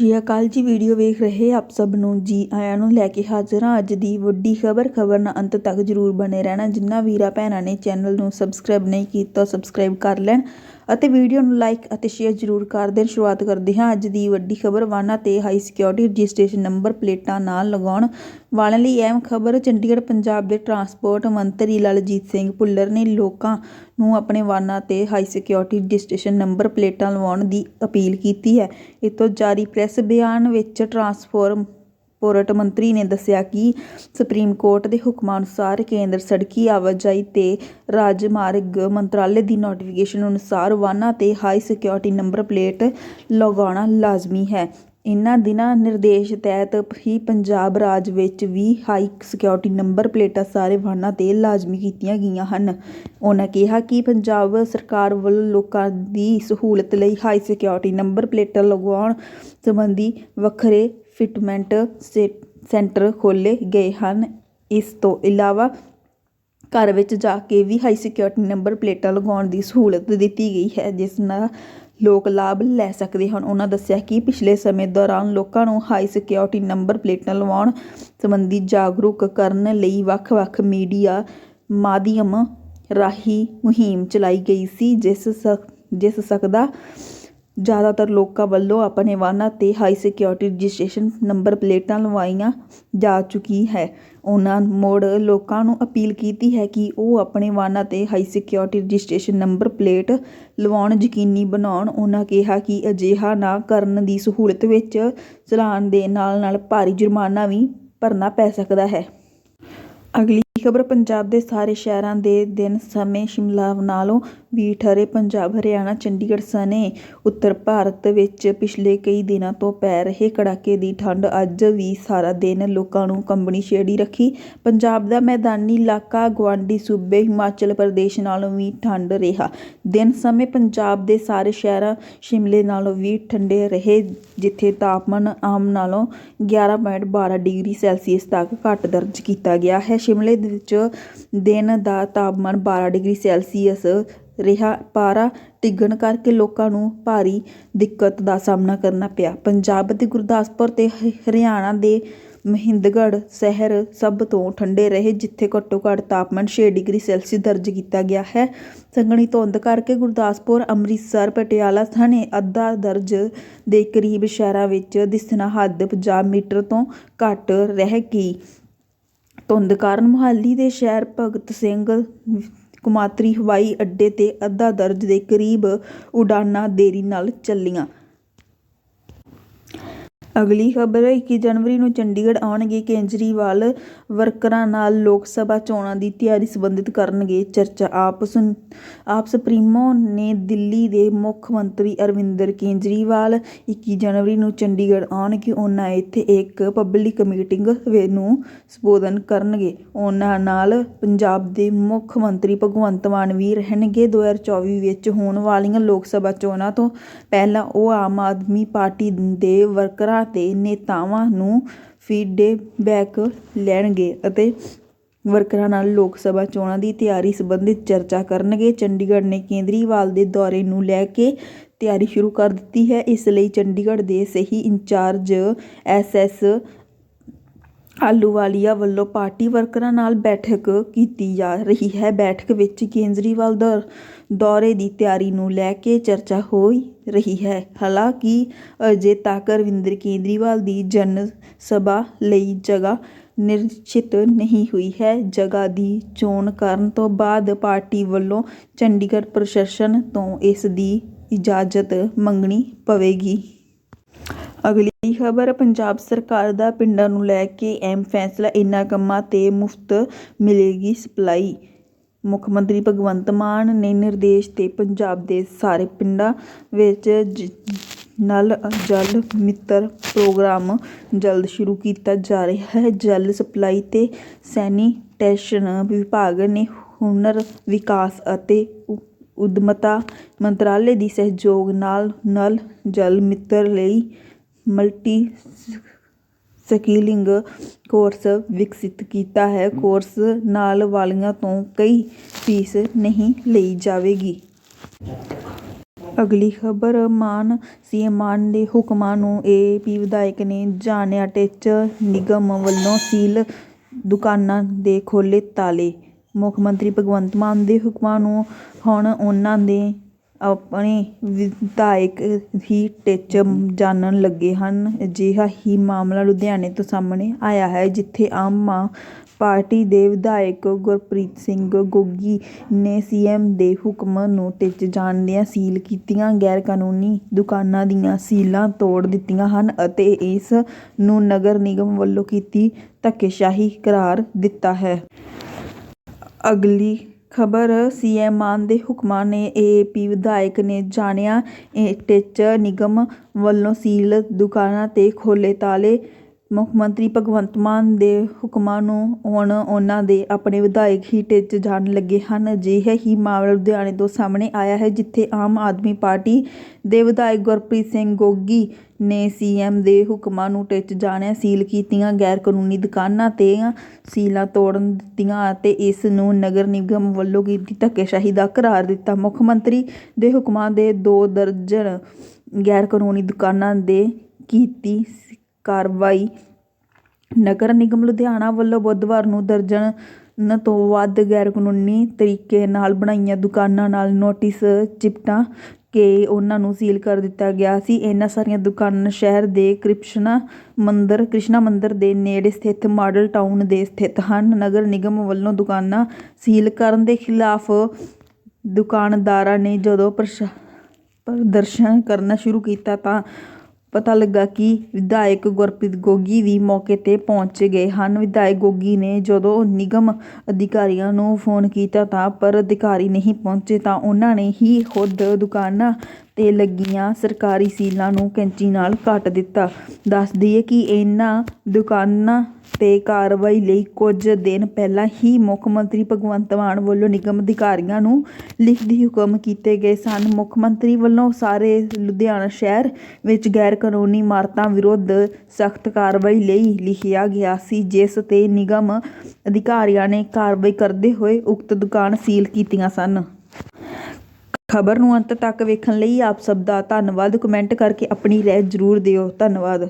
ਜੀ ਅਕਾਲ ਜੀ, ਵੀਡੀਓ ਵੇਖ ਰਹੇ ਆਪ ਸਭ ਨੂੰ। ਜੀ ਆਇਆਂ ਨੂੰ ਲੈ ਕੇ ਹਾਜ਼ਰ ਹਾਂ ਅੱਜ ਦੀ ਵੱਡੀ ਖਬਰ। ਖਬਰ ਨਾਲ ਅੰਤ ਤੱਕ ਜਰੂਰ ਬਣੇ ਰਹਿਣਾ। ਜਿੰਨਾ ਵੀਰਾ, ਭੈਣਾਂ ਨੇ ਚੈਨਲ ਨੂੰ ਸਬਸਕ੍ਰਾਈਬ ਨਹੀਂ ਕੀਤਾ, ਸਬਸਕ੍ਰਾਈਬ ਕਰ ਲੈਣ। ਅਤੇ ਵੀਡੀਓ ਨੂੰ ਲਾਈਕ ਅਤੇ ਸ਼ੇਅਰ ਜਰੂਰ ਕਰ ਦੇਣ। ਸ਼ੁਰੂਆਤ ਕਰਦੇ ਹਾਂ ਅੱਜ ਦੀ ਵੱਡੀ ਖਬਰ। ਵਾਹਨਾਂ ਤੇ ਹਾਈ ਸਿਕਿਉਰਿਟੀ ਰਜਿਸਟ੍ਰੇਸ਼ਨ ਨੰਬਰ ਪਲੇਟਾਂ ਨਾਲ ਲਗਾਉਣ ਵਾਲਿਆਂ ਲਈ ਅਹਿਮ ਖਬਰ। ਚੰਡੀਗੜ੍ਹ ਪੰਜਾਬ ਦੇ ਟਰਾਂਸਪੋਰਟ ਮੰਤਰੀ ਲਲਜੀਤ ਸਿੰਘ ਭੁੱਲਰ ਨੇ ਲੋਕਾਂ ਨੂੰ ਆਪਣੇ ਵਾਹਨਾਂ ਤੇ ਹਾਈ ਸਿਕਿਉਰਿਟੀ ਰਜਿਸਟ੍ਰੇਸ਼ਨ ਨੰਬਰ ਪਲੇਟਾਂ ਲਵਾਉਣ ਦੀ ਅਪੀਲ ਕੀਤੀ ਹੈ। ਇਸ ਜਾਰੀ ਪ੍ਰੈਸ ਬਿਆਨ ਵਿੱਚ ਟਰਾਂਸਫੋਰਮ ਟਰਾਂਸਪੋਰਟ ਮੰਤਰੀ ਨੇ ਦੱਸਿਆ ਕਿ ਸੁਪਰੀਮ ਕੋਰਟ ਦੇ ਹੁਕਮਾਂ ਅਨੁਸਾਰ ਕੇਂਦਰ ਸੜਕੀ ਆਵਾਜਾਈ ਤੇ ਰਾਜਮਾਰਗ ਮੰਤਰਾਲੇ ਦੀ ਨੋਟੀਫਿਕੇਸ਼ਨ ਅਨੁਸਾਰ ਵਾਹਨਾਂ ਤੇ ਹਾਈ ਸਿਕਿਉਰਿਟੀ ਨੰਬਰ ਪਲੇਟ ਲਗਾਉਣਾ ਲਾਜ਼ਮੀ ਹੈ। ਇਨ੍ਹਾਂ ਦਿਨਾਂ ਨਿਰਦੇਸ਼ ਤਹਿਤ ਹੀ ਪੰਜਾਬ ਰਾਜ ਵਿੱਚ ਵੀ ਹਾਈ ਸਿਕਿਉਰਿਟੀ ਨੰਬਰ ਪਲੇਟਾਂ ਸਾਰੇ ਵਾਹਨਾਂ ਤੇ ਲਾਜ਼ਮੀ ਕੀਤੀਆਂ ਗਈਆਂ ਹਨ। ਉਹਨਾਂ ਕਿਹਾ ਕਿ ਪੰਜਾਬ ਸਰਕਾਰ ਵੱਲੋਂ ਲੋਕਾਂ ਦੀ ਸਹੂਲਤ ਲਈ ਹਾਈ ਸਿਕਿਉਰਿਟੀ ਨੰਬਰ ਪਲੇਟਾਂ ਲਗਵਾਉਣ ਸੰਬੰਧੀ ਵੱਖਰੇ ਫਿਟਮੈਂਟ ਸੇ, ਸੈਂਟਰ ਖੋਲ੍ਹੇ ਗਏ ਹਨ। ਇਸ ਤੋਂ ਇਲਾਵਾ ਘਰ ਵਿੱਚ ਜਾ ਕੇ ਵੀ ਹਾਈ ਸਿਕਿਉਰਿਟੀ ਨੰਬਰ ਪਲੇਟਾਂ ਲਗਾਉਣ ਦੀ ਸਹੂਲਤ ਦਿੱਤੀ ਗਈ ਹੈ, ਜਿਸ ਨਾਲ ਲੋਕ ਲਾਭ ਲੈ ਸਕਦੇ ਹਨ। ਉਹਨਾਂ ਦੱਸਿਆ ਕਿ ਪਿਛਲੇ ਸਮੇਂ ਦੌਰਾਨ ਲੋਕਾਂ ਨੂੰ ਹਾਈ ਸਿਕਿਉਰਿਟੀ ਨੰਬਰ ਪਲੇਟਾਂ ਲਵਾਉਣ ਸੰਬੰਧੀ ਜਾਗਰੂਕ ਕਰਨ ਲਈ ਵੱਖ-ਵੱਖ ਮੀਡੀਆ ਮਾਧਿਅਮ ਰਾਹੀਂ ਮੁਹਿੰਮ ਚਲਾਈ ਗਈ ਸੀ, ਜਿਸ ਜਿਸ ਸਕਦਾ ਜ਼ਿਆਦਾਤਰ ਲੋਕਾਂ ਵੱਲੋਂ ਆਪਣੇ ਵਾਹਨਾਂ ਤੇ ਹਾਈ ਸਿਕਿਉਰਿਟੀ ਰਜਿਸਟ੍ਰੇਸ਼ਨ ਨੰਬਰ ਪਲੇਟਾਂ ਲਵਾਈਆਂ ਜਾ ਚੁੱਕੀ ਹੈ। ਉਹਨਾਂ ਮੁੜ ਲੋਕਾਂ ਨੂੰ ਅਪੀਲ ਕੀਤੀ ਹੈ ਕਿ ਉਹ ਆਪਣੇ ਵਾਹਨਾਂ ਤੇ high security registration number plate ਲਵਾਉਣ ਯਕੀਨੀ ਬਣਾਉਣ। ਉਹਨਾਂ ਕਿਹਾ ਕਿ ਅਜਿਹਾ ਨਾ ਕਰਨ ਦੀ ਸਹੂਲਤ ਵਿੱਚ ਚਲਾਨ ਦੇ ਨਾਲ ਨਾਲ ਭਾਰੀ ਜੁਰਮਾਨਾ ਵੀ ਭਰਨਾ ਪੈ ਸਕਦਾ ਹੈ। ਅਗਲੀ ਖਬਰ? ਪੰਜਾਬ ਦੇ ਸਾਰੇ ਸ਼ਹਿਰਾਂ ਦੇ ਦਿਨ ਸਮੇਂ ਸ਼ਿਮਲਾ ਨਾਲੋਂ ਵੀ ਠਰੇ ਪੰਜਾਬ, ਹਰਿਆਣਾ, ਚੰਡੀਗੜ੍ਹ ਸਣੇ। ਉੱਤਰ ਭਾਰਤ ਵਿੱਚ ਪਿਛਲੇ ਕਈ ਦਿਨਾਂ ਤੋਂ ਪੈ ਰਹੇ ਕੜਾਕੇ ਦੀ ਠੰਡ ਅੱਜ ਵੀ ਸਾਰਾ ਦਿਨ ਲੋਕਾਂ ਨੂੰ ਕੰਬਣੀ ਛੇੜੀ ਰੱਖੀ। ਪੰਜਾਬ ਦਾ ਮੈਦਾਨੀ ਇਲਾਕਾ ਗਵਾਂਢੀ ਸੂਬੇ ਹਿਮਾਚਲ ਪ੍ਰਦੇਸ਼ ਨਾਲੋਂ ਵੀ ਠੰਡ ਰਿਹਾ। ਦਿਨ ਸਮੇਂ ਪੰਜਾਬ ਦੇ ਸਾਰੇ ਸ਼ਹਿਰਾਂ ਸ਼ਿਮਲੇ ਨਾਲੋਂ ਵੀ ਠੰਡੇ ਰਹੇ, ਜਿੱਥੇ ਤਾਪਮਾਨ ਆਮ ਨਾਲੋਂ 11.12 ਡਿਗਰੀ ਸੈਲਸੀਅਸ ਤੱਕ ਘੱਟ ਦਰਜ ਕੀਤਾ ਗਿਆ ਹੈ। ਸ਼ਿਮਲੇ ਵਿੱਚ ਦਿਨ ਦਾ ਤਾਪਮਾਨ 12 ਡਿਗਰੀ ਸੈਲਸੀਅਸ ਰਿਹਾ। ਪਾਰਾ ਡਿੱਗਣ ਕਰਕੇ ਲੋਕਾਂ ਨੂੰ ਭਾਰੀ ਦਿੱਕਤ ਦਾ ਸਾਹਮਣਾ ਕਰਨਾ ਪਿਆ। ਪੰਜਾਬ ਦੇ ਗੁਰਦਾਸਪੁਰ ਤੇ ਹਰਿਆਣਾ ਦੇ ਮਹਿੰਦਗੜ੍ਹ ਸ਼ਹਿਰ ਸਭ ਤੋਂ ਠੰਡੇ ਰਹੇ, ਜਿੱਥੇ ਘੱਟੋ ਘੱਟ ਤਾਪਮਾਨ ਛੇ ਡਿਗਰੀ ਸੈਲਸੀਅਸ ਦਰਜ ਕੀਤਾ ਗਿਆ ਹੈ। ਸੰਘਣੀ ਧੁੰਦ ਕਰਕੇ ਗੁਰਦਾਸਪੁਰ, ਅੰਮ੍ਰਿਤਸਰ, ਪਟਿਆਲਾ ਸਣੇ ਅੱਧਾ ਦਰਜ ਦੇ ਕਰੀਬ ਸ਼ਹਿਰਾਂ ਵਿੱਚ ਦਿਸਣਾ ਹੱਦ 50 ਮੀਟਰ ਤੋਂ ਘੱਟ ਰਹਿ ਗਈ। ਧੁੰਦ ਕਾਰਨ ਮੋਹਾਲੀ ਦੇ ਸ਼ਹਿਰ ਭਗਤ ਸਿੰਘ ਕੁਮਾਤਰੀ ਹਵਾਈ ਅੱਡੇ ਤੇ ਅੱਧਾ ਦਰਜ ਦੇ ਕਰੀਬ ਉਡਾਨਾਂ ਦੇਰੀ ਨਾਲ ਚੱਲੀਆਂ। ਅਗਲੀ ਖਬਰ 21 ਜਨਵਰੀ ਨੂੰ ਚੰਡੀਗੜ੍ਹ ਆਉਣਗੇ ਕੇਜਰੀਵਾਲ, ਵਰਕਰਾਂ ਨਾਲ ਲੋਕ ਸਭਾ ਚੋਣਾਂ ਦੀ ਤਿਆਰੀ ਸੰਬੰਧਿਤ ਕਰਨਗੇ ਚਰਚਾ। ਆਪ ਸੁਨ, ਆਪ ਸੁਪਰੀਮੋ ਨੇ ਦਿੱਲੀ ਦੇ ਮੁੱਖ ਮੰਤਰੀ ਅਰਵਿੰਦਰ ਕੇਜਰੀਵਾਲ 21 ਜਨਵਰੀ ਨੂੰ ਚੰਡੀਗੜ੍ਹ ਆਉਣਗੇ। ਉਹਨਾਂ ਇੱਥੇ ਇੱਕ ਪਬਲਿਕ ਮੀਟਿੰਗ ਨੂੰ ਸੰਬੋਧਨ ਕਰਨਗੇ। ਉਹਨਾਂ ਨਾਲ ਪੰਜਾਬ ਦੇ ਮੁੱਖ ਮੰਤਰੀ ਭਗਵੰਤ ਮਾਨ ਵੀ ਰਹਿਣਗੇ। 2024 ਵਿੱਚ ਹੋਣ ਵਾਲੀਆਂ ਲੋਕ ਸਭਾ ਚੋਣਾਂ ਤੋਂ ਪਹਿਲਾਂ ਉਹ ਆਮ ਆਦਮੀ ਪਾਰਟੀ ਦੇ ਵਰਕਰਾਂ ਤੇ ਨੇਤਾਵਾਂ ਨੂੰ ਫੀਡਬੈਕ ਲੈਣਗੇ ਅਤੇ ਵਰਕਰਾਂ ਨਾਲ ਲੋਕ ਸਭਾ ਚੋਣਾਂ ਦੀ ਤਿਆਰੀ ਸੰਬੰਧਿਤ ਚਰਚਾ ਕਰਨਗੇ। ਚੰਡੀਗੜ੍ਹ ਨੇ ਕੇਜਰੀਵਾਲ ਦੇ ਦੌਰੇ ਨੂੰ ਲੈ ਕੇ ਤਿਆਰੀ ਸ਼ੁਰੂ ਕਰ ਦਿੱਤੀ ਹੈ। ਇਸ ਲਈ ਚੰਡੀਗੜ੍ਹ ਦੇ ਸਹੀ ਇੰਚਾਰਜ ਐਸ ਐਸ ਆਹਲੂਵਾਲੀਆ ਵੱਲੋਂ ਪਾਰਟੀ ਵਰਕਰਾਂ ਨਾਲ ਬੈਠਕ ਕੀਤੀ ਜਾ ਰਹੀ ਹੈ। ਬੈਠਕ ਵਿੱਚ ਕੇਜਰੀਵਾਲ ਦੌਰੇ ਦੀ ਤਿਆਰੀ ਨੂੰ ਲੈ ਕੇ ਚਰਚਾ ਹੋ ਰਹੀ ਹੈ। ਹਾਲਾਂਕਿ ਅਜੇ ਤੱਕ ਅਰਵਿੰਦ ਕੇਜਰੀਵਾਲ ਦੀ ਜਨ ਸਭਾ ਲਈ ਜਗ੍ਹਾ ਨਿਸ਼ਚਿਤ ਨਹੀਂ ਹੋਈ ਹੈ। ਜਗ੍ਹਾ ਦੀ ਚੋਣ ਕਰਨ ਤੋਂ ਬਾਅਦ ਪਾਰਟੀ ਵੱਲੋਂ ਚੰਡੀਗੜ੍ਹ ਪ੍ਰਸ਼ਾਸਨ ਤੋਂ ਇਸ ਦੀ ਇਜਾਜ਼ਤ ਮੰਗਣੀ ਪਵੇਗੀ। ਅਗਲੀ ਖਬਰ, ਪੰਜਾਬ ਸਰਕਾਰ ਦਾ ਪਿੰਡਾਂ ਨੂੰ ਲੈ ਕੇ ਅਹਿਮ ਫੈਸਲਾ, ਇਨ੍ਹਾਂ ਕੰਮਾਂ ਤੇ ਮੁਫਤ ਮਿਲੇਗੀ ਸਪਲਾਈ। ਮੁੱਖ ਮੰਤਰੀ ਭਗਵੰਤ ਮਾਨ ਨੇ ਨਿਰਦੇਸ਼ ਤੇ ਪੰਜਾਬ ਦੇ ਸਾਰੇ ਪਿੰਡਾਂ ਵਿੱਚ ਨਲ, ਜਲ ਮਿੱਤਰ ਪ੍ਰੋਗਰਾਮ ਜਲਦ ਸ਼ੁਰੂ ਕੀਤਾ ਜਾ ਰਿਹਾ ਹੈ। ਜਲ ਸਪਲਾਈ ਤੇ ਸੈਨੀਟੇਸ਼ਨ ਵਿਭਾਗ ਨੇ ਹੁਨਰ ਵਿਕਾਸ ਅਤੇ ਉਦਮਤਾ ਮੰਤਰਾਲੇ ਦੀ ਸਹਿਯੋਗ ਨਾਲ ਨਲ, ਜਲ ਮਿੱਤਰ ਲਈ ਮਲਟੀ ਸਕਿਲਿੰਗ ਕੋਰਸ ਵਿਕਸਿਤ ਕੀਤਾ ਹੈ। ਕੋਰਸ ਨਾਲ ਵਾਲੀਆਂ ਤੋਂ ਕੋਈ ਫੀਸ ਨਹੀਂ ਲਈ ਜਾਵੇਗੀ। ਅਗਲੀ ਖਬਰ, ਮਾਨ, ਸੀਐਮ ਮਾਨ ਦੇ ਹੁਕਮਾਂ ਨੂੰ ਏਏਪੀ ਵਿਧਾਇਕ ਨੇ ਜਾਣਿਆ ਟਿੱਚ ਨਿਗਮ ਵੱਲੋਂ ਸੀਲ ਦੁਕਾਨਾਂ ਦੇ ਖੋਲ੍ਹੇ ਤਾਲੇ। ਮੁੱਖ ਮੰਤਰੀ ਭਗਵੰਤ ਮਾਨ ਦੇ ਹੁਕਮਾਂ ਨੂੰ ਹੁਣ ਉਹਨਾਂ ਦੇ ਆਪਣੇ ਵਿਧਾਇਕ ਹੀ ਟਿੱਚ ਜਾਣਨ ਲੱਗੇ ਹਨ। ਅਜਿਹਾ ਹੀ ਮਾਮਲਾ ਲੁਧਿਆਣੇ ਤੋਂ ਸਾਹਮਣੇ ਆਇਆ ਹੈ, ਜਿੱਥੇ ਆਮ ਪਾਰਟੀ ਦੇ ਵਿਧਾਇਕ ਗੁਰਪ੍ਰੀਤ ਸਿੰਘ ਗੋਗੀ ਨੇ ਸੀਐਮ ਦੇ ਹੁਕਮ ਨੂੰ ਟਿੱਚ ਜਾਣਦਿਆਂ ਸੀਲ ਕੀਤੀਆਂ ਗੈਰ ਕਾਨੂੰਨੀ ਦੁਕਾਨਾਂ ਦੀਆਂ ਸੀਲਾਂ ਤੋੜ ਦਿੱਤੀਆਂ ਹਨ ਅਤੇ ਇਸ ਨੂੰ ਨਗਰ ਨਿਗਮ ਵੱਲੋਂ ਕੀਤੀ ਧੱਕੇਸ਼ਾਹੀ ਕਰਾਰ ਦਿੱਤਾ ਹੈ। ਅਗਲੀ ਖਬਰ ਸੀਐਮ ਮਾਨ ਦੇ ਹੁਕਮਾਂ ਨੇ ਏਏਪੀ ਵਿਧਾਇਕ ਨੇ ਜਾਣਿਆ ਟਿੱਚ ਨਿਗਮ ਵੱਲੋਂ ਸੀਲ ਦੁਕਾਨਾਂ ਤੇ ਖੋਲ੍ਹੇ ਤਾਲੇ ਮੁੱਖ ਮੰਤਰੀ ਭਗਵੰਤ ਮਾਨ ਦੇ ਹੁਕਮਾਂ ਨੂੰ ਹੁਣ ਉਹਨਾਂ ਦੇ ਆਪਣੇ ਵਿਧਾਇਕ ਹੀ ਟਿੱਚ ਜਾਣ ਲੱਗੇ ਹਨ। ਅਜਿਹਾ ਹੀ ਮਾਮਲਾ ਲੁਧਿਆਣੇ ਤੋਂ ਸਾਹਮਣੇ ਆਇਆ ਹੈ, ਜਿੱਥੇ ਆਮ ਆਦਮੀ ਪਾਰਟੀ ਦੇ ਵਿਧਾਇਕ ਗੁਰਪ੍ਰੀਤ ਸਿੰਘ ਗੋਗੀ ਨੇ ਸੀਐਮ ਦੇ ਹੁਕਮਾਂ ਨੂੰ ਟਿੱਚ ਜਾਣਿਆ, ਸੀਲ ਕੀਤੀਆਂ ਗੈਰ ਕਾਨੂੰਨੀ ਦੁਕਾਨਾਂ ਤੇ ਸੀਲਾਂ ਤੋੜਨ ਦਿੱਤੀਆਂ ਅਤੇ ਇਸ ਨੂੰ ਨਗਰ ਨਿਗਮ ਵੱਲੋਂ ਕੀਤੀ ਧੱਕੇਸ਼ਾਹੀ ਦਾ ਕਰਾਰ ਦਿੱਤਾ। ਮੁੱਖ ਮੰਤਰੀ ਦੇ ਹੁਕਮਾਂ ਦੇ ਦੋ ਦਰਜਨ ਗੈਰ ਕਾਨੂੰਨੀ ਦੁਕਾਨਾਂ ਦੇ ਕੀਤੀ ਕਾਰਵਾਈ। ਨਗਰ ਨਿਗਮ ਲੁਧਿਆਣਾ ਵੱਲੋਂ ਬੁੱਧਵਾਰ ਨੂੰ ਦਰਜਨ ਤੋਂ ਵੱਧ ਗੈਰ ਕਾਨੂੰਨੀ ਤਰੀਕੇ ਨਾਲ ਬਣਾਈਆਂ ਦੁਕਾਨਾਂ ਨਾਲ ਨੋਟਿਸ ਚਿਪਟਾ ਕੇ ਉਹਨਾਂ ਨੂੰ ਸੀਲ ਕਰ ਦਿੱਤਾ ਗਿਆ ਸੀ। ਇਹਨਾਂ ਸਾਰੀਆਂ ਦੁਕਾਨਾਂ ਸ਼ਹਿਰ ਦੇ ਕ੍ਰਿਸ਼ਨਾ ਮੰਦਰ ਕ੍ਰਿਸ਼ਨਾ ਮੰਦਰ ਦੇ ਨੇੜੇ ਸਥਿਤ ਮਾਡਲ ਟਾਊਨ ਦੇ ਸਥਿਤ ਹਨ। ਨਗਰ ਨਿਗਮ ਵੱਲੋਂ ਦੁਕਾਨਾਂ ਸੀਲ ਕਰਨ ਦੇ ਖਿਲਾਫ ਦੁਕਾਨਦਾਰਾਂ ਨੇ ਜਦੋਂ ਪ੍ਰਸ਼ਾ, ਪ੍ਰਦਰਸ਼ਨ ਕਰਨਾ ਸ਼ੁਰੂ ਕੀਤਾ ਤਾਂ ਪਤਾ ਲੱਗਾ ਕਿ ਵਿਧਾਇਕ ਗੁਰਪ੍ਰੀਤ ਗੋਗੀ ਵੀ ਮੌਕੇ ਤੇ ਪਹੁੰਚ ਗਏ ਹਨ। ਵਿਧਾਇਕ ਗੋਗੀ ਨੇ ਜਦੋਂ ਨਿਗਮ ਅਧਿਕਾਰੀਆਂ ਨੂੰ ਫੋਨ ਕੀਤਾ ਤਾਂ ਪਰ ਅਧਿਕਾਰੀ ਨਹੀਂ ਪਹੁੰਚੇ ਤਾਂ ਉਹਨਾਂ ਨੇ ਹੀ ਖੁਦ ਦੁਕਾਨਾਂ ਤੇ ਲੱਗੀਆਂ ਸਰਕਾਰੀ ਸੀਲਾਂ ਨੂੰ ਕੈਂਚੀ ਨਾਲ ਕੱਟ ਦਿੱਤਾ। ਦੱਸ ਦਈਏ ਕਿ ਇਹਨਾਂ ਦੁਕਾਨਾਂ ਤੇ ਕਾਰਵਾਈ ਲਈ ਕੁਝ ਦਿਨ ਪਹਿਲਾਂ ਹੀ ਮੁੱਖ ਮੰਤਰੀ ਭਗਵੰਤ ਮਾਨ ਵੱਲੋਂ ਨਿਗਮ ਅਧਿਕਾਰੀਆਂ ਨੂੰ ਲਿਖਤੀ ਹੁਕਮ ਕੀਤੇ ਗਏ ਸਨ। ਮੁੱਖ ਮੰਤਰੀ ਵੱਲੋਂ ਸਾਰੇ ਲੁਧਿਆਣਾ ਸ਼ਹਿਰ ਵਿੱਚ ਗੈਰ ਕਾਨੂੰਨੀ ਇਮਾਰਤਾਂ ਵਿਰੁੱਧ ਸਖਤ ਕਾਰਵਾਈ ਲਈ ਲਿਖਿਆ ਗਿਆ ਸੀ, ਜਿਸ ਤੇ ਨਿਗਮ ਅਧਿਕਾਰੀਆਂ ਨੇ ਕਾਰਵਾਈ ਕਰਦੇ ਹੋਏ ਉਕਤ ਦੁਕਾਨ ਸੀਲ ਕੀਤੀਆਂ ਸਨ। ਖਬਰ ਨੂੰ ਅੰਤ ਤੱਕ ਵੇਖਣ ਲਈ ਆਪ ਸਭ ਦਾ ਧੰਨਵਾਦ। ਕਮੈਂਟ ਕਰਕੇ ਆਪਣੀ ਰਾਏ ਜ਼ਰੂਰ ਦਿਓ। ਧੰਨਵਾਦ।